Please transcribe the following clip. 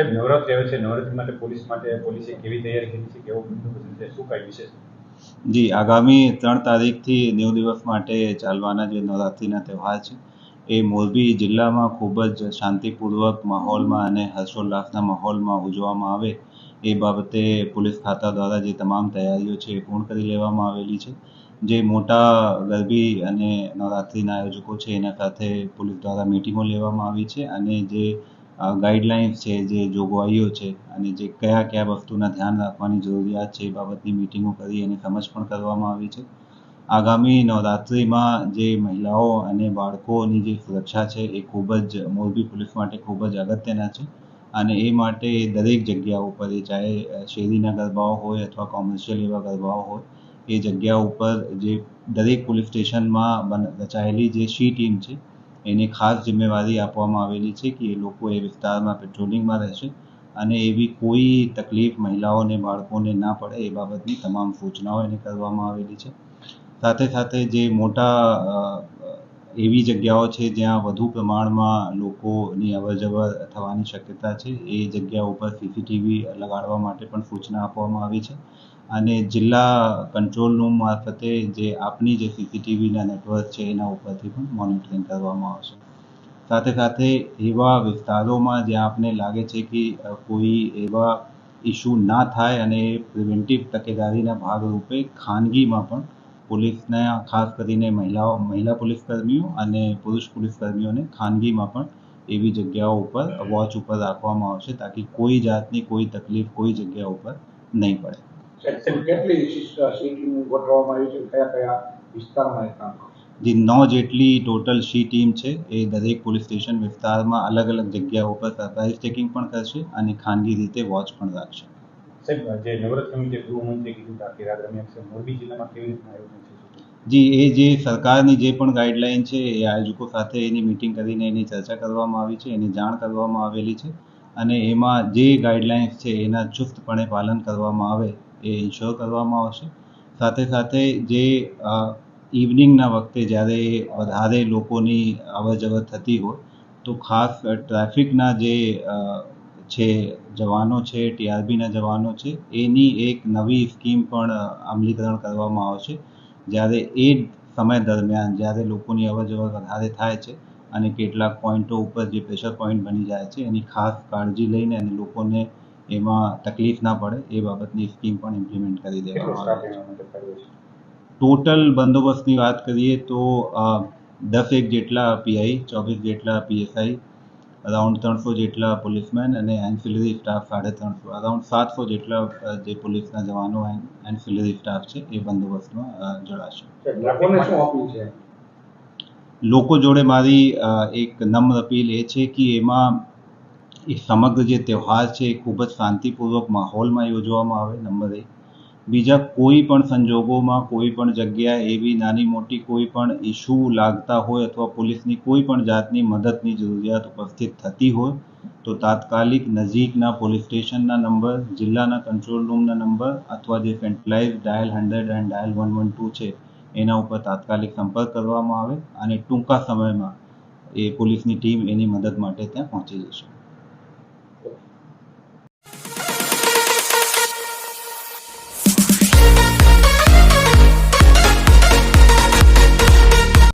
સાહેબ નવરાત્રી આવે છે. નવરાત્રી માટે પોલીસ માટે પોલીસે કેવી તૈયારી કરી છે? કેવો બંદોબસ્ત છે? શું કાંઈ વિશેષ જી, આગામી ત્રણ તારીખથી નેવું દિવસ માટે ચાલવાના જે નવરાત્રિના તહેવાર છે, એ મોરબી જિલ્લામાં ખૂબ જ શાંતિપૂર્વક માહોલમાં અને હર્ષોલ્લાસના માહોલમાં ઉજવવામાં આવે એ બાબતે પોલીસ ખાતા દ્વારા જે તમામ તૈયારીઓ છે એ પૂર્ણ કરી લેવામાં આવેલી છે. જે મોટા ગરબી અને નવરાત્રિના આયોજકો છે, એના સાથે પોલીસ દ્વારા મીટિંગો લેવામાં આવી છે અને જે ગાઈડલાઇન્સ છે, જે જોગવાઈઓ છે અને જે કયા કયા વસ્તુના ધ્યાન રાખવાની જરૂરિયાત છે એ બાબતની મિટિંગો કરી અને સમજ પણ કરવામાં આવી છે. આગામી નવરાત્રિમાં જે મહિલાઓ અને બાળકોની જે સુરક્ષા છે એ ખૂબ જ, મોરબી પોલીસ માટે ખૂબ જ અગત્યના છે અને એ માટે દરેક જગ્યા ઉપર, એ ચાહે શેરીના ગરબાઓ હોય અથવા કોમર્શિયલ એવા ગરબાઓ હોય, એ જગ્યા ઉપર જે દરેક પોલીસ સ્ટેશનમાં રચાયેલી જે શી ટીમ છે એને ખાસ જિમ્મેવારી આપવામાં આવેલી છે કે એ લોકો એ વિસ્તારમાં પેટ્રોલિંગમાં રહેશે અને એવી કોઈ તકલીફ મહિલાઓને, બાળકોને ના પડે એ બાબતની તમામ સૂચનાઓ એને કરવામાં આવેલી છે. સાથે સાથે જે મોટા એવી જગ્યાઓ છે જ્યાં વધુ પ્રમાણમાં લોકોની અવરજવર થવાની શક્યતા છે. એ જગ્યા ઉપર સીસીટીવી લગાડવા માટે પણ સૂચના આપવામાં આવી છે. અને જિલ્લા કંટ્રોલ રૂમ મારફતે જે આપની જે સીસીટીવીના નેટવર્ક છે, એના ઉપરથી પણ મોનિટરિંગ કરવામાં આવશે. સાથે સાથે એવા વિસ્તારોમાં જ્યાં આપને લાગે છે કે કોઈ એવા ઇસ્યુ ના થાય અને પ્રિવેન્ટિવ તકેદારીના ભાગરૂપે ખાનગીમાં પણ પોલીસને ખાસ કરીને મહિલાઓ મહિલા પોલીસ કર્મીઓ અને પુરુષ પોલીસ કર્મીઓને ખાનગીમાં પણ એવી જગ્યાઓ ઉપર વોચ ઉપર રાખવામાં આવશે તાકી કોઈ જાતની કોઈ તકલીફ કોઈ જગ્યા ઉપર નહીં પડે. કેટલી સીટિંગ ગોઠવવામાં આવી છે? કયા કયા વિસ્તારમાં કામ જે નવ જેટલી ટોટલ શી ટીમ છે. એ દરેક પોલીસ સ્ટેશન વિસ્તારમાં અલગ અલગ જગ્યાઓ પર સરપ્રાઇઝ ચેકિંગ પણ કરશે અને ખાનગી રીતે વોચ પણ રાખશે. સાહેબ, જે નવરત જે ગૃહમંત્રી કીધું કે આખી રાત રમ્યા મોરબી જિલ્લામાં કેવી રીતના આયોજન છે જી, એ જે સરકારની જે પણ ગાઈડલાઈન છે, એ આયોજકો સાથે એની મિટિંગ કરીને એની ચર્ચા કરવામાં આવી છે, એની જાણ કરવામાં આવેલી છે અને એમાં જે ગાઈડલાઇન્સ છે, એના ચુસ્તપણે પાલન કરવામાં આવે એ ઇન્શ્યોર કરવામાં આવશે. સાથે સાથે જે ઇવનિંગના વખતે જ્યારે વધારે લોકોની અવર જવર થતી હોય, તો ખાસ ટ્રાફિકના જે છે જવાનો છે ટીઆરબીના જવાનો છે એની એક નવી સ્કીમ પણ અમલીકરણ કરવામાં આવશે. જ્યારે એ સમય દરમિયાન જ્યારે લોકોની અવરજવર વધારે થાય છે અને કેટલાક પોઈન્ટો ઉપર જે પ્રેશર પોઈન્ટ બની જાય છે એની ખાસ કાળજી લઈને અને લોકોને એમાં તકલીફ ના પડે એ બાબતની સ્કીમ પણ ઇમ્પ્લિમેન્ટ કરી દેવામાં આવે છે. ટોટલ બંદોબસ્તની વાત કરીએ તો દસ એક જેટલા પીઆઈ ચોવીસ જેટલા પીએસઆઈ અરાઉન્ડ ત્રણસો જેટલા પોલીસમેન અને એન્સિલરી સ્ટાફ સાડા ત્રણસો અરાઉન્ડ સાતસો જેટલા જે પોલીસના જવાનો એન્સિલરી સ્ટાફ છે એ બંદોબસ્તમાં જોડાશે. લોકો જોડે મારી એક નમ્ર અપીલ એ છે કે એમાં એ સમગ્ર જે તહેવાર છે એ ખૂબ જ શાંતિપૂર્વક માહોલમાં યોજવામાં આવે નંબર એક. બીજા કોઈ પણ સંજોગોમાં, કોઈ પણ જગ્યાએ એવી નાની મોટી કોઈ પણ ઇસ્યુ લાગતા હોય અથવા પોલીસની કોઈ પણ જાતની મદદની જરૂરિયાત ઉપસ્થિત થતી હોય, તો તાત્કાલિક નજીકના પોલીસ સ્ટેશનના નંબર, જિલ્લાના કંટ્રોલ રૂમના નંબર અથવા જે centralize dial hundred and dial one one two છે, એના ઉપર તાત્કાલિક સંપર્ક કરવામાં આવે અને ટૂંકા સમયમાં એ પોલીસની ટીમ એની મદદ માટે ત્યાં પહોંચી જશે.